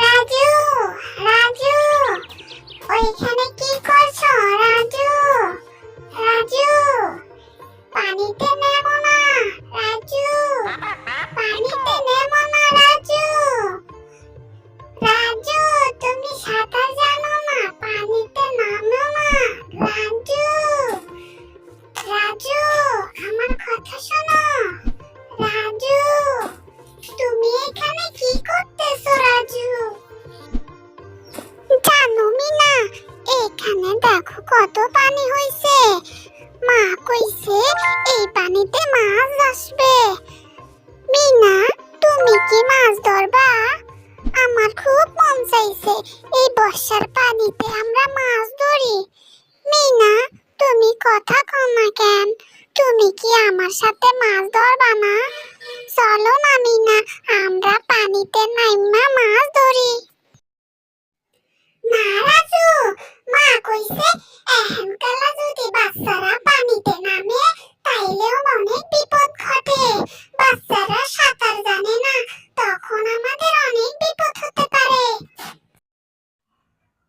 রাজু রাজু, ওইখানে কি করছ? রাজু রাজু, পানিতে নেমো না, রাজু, পানিতে নেমো না, রাজু। রাজু, তুমি সাঁতার জানো না, পানিতে নামো না, রাজু। রাজু, আমার কথা শোনো। কত পানি হইছে? মা কইছে, এই পানিতে মাছ আসবে। মিনা, তুমি কি মাছ ধরবা? আমার খুব মন চাইছে, এই বর্ষার পানিতে আমরা মাছ ধরি। মিনা, তুমি কথা না কেন? তুমি কি আমার সাথে মাছ ধরবা না? চলো না মিনা, আমরা পানিতে নাইমা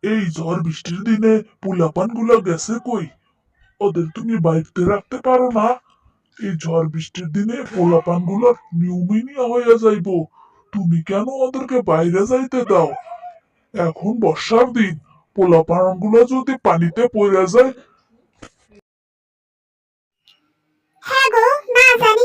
এই ঝড় বৃষ্টির দিনে পোলাপানগুলো গেছে কই? ওদের তুমি বাড়িতে রাখতে পারো না। এই ঝড় বৃষ্টির দিনে পোলাপানগুলোর নিউমিনিয়া হয়ে যাইব। তুমি কেন ওদেরকে বাইরে যাইতে দাও? এখন বর্ষার দিন পোলাপানগুলো যদি পানিতে পড়ে যায় হ্যাঁ গো, না জানি।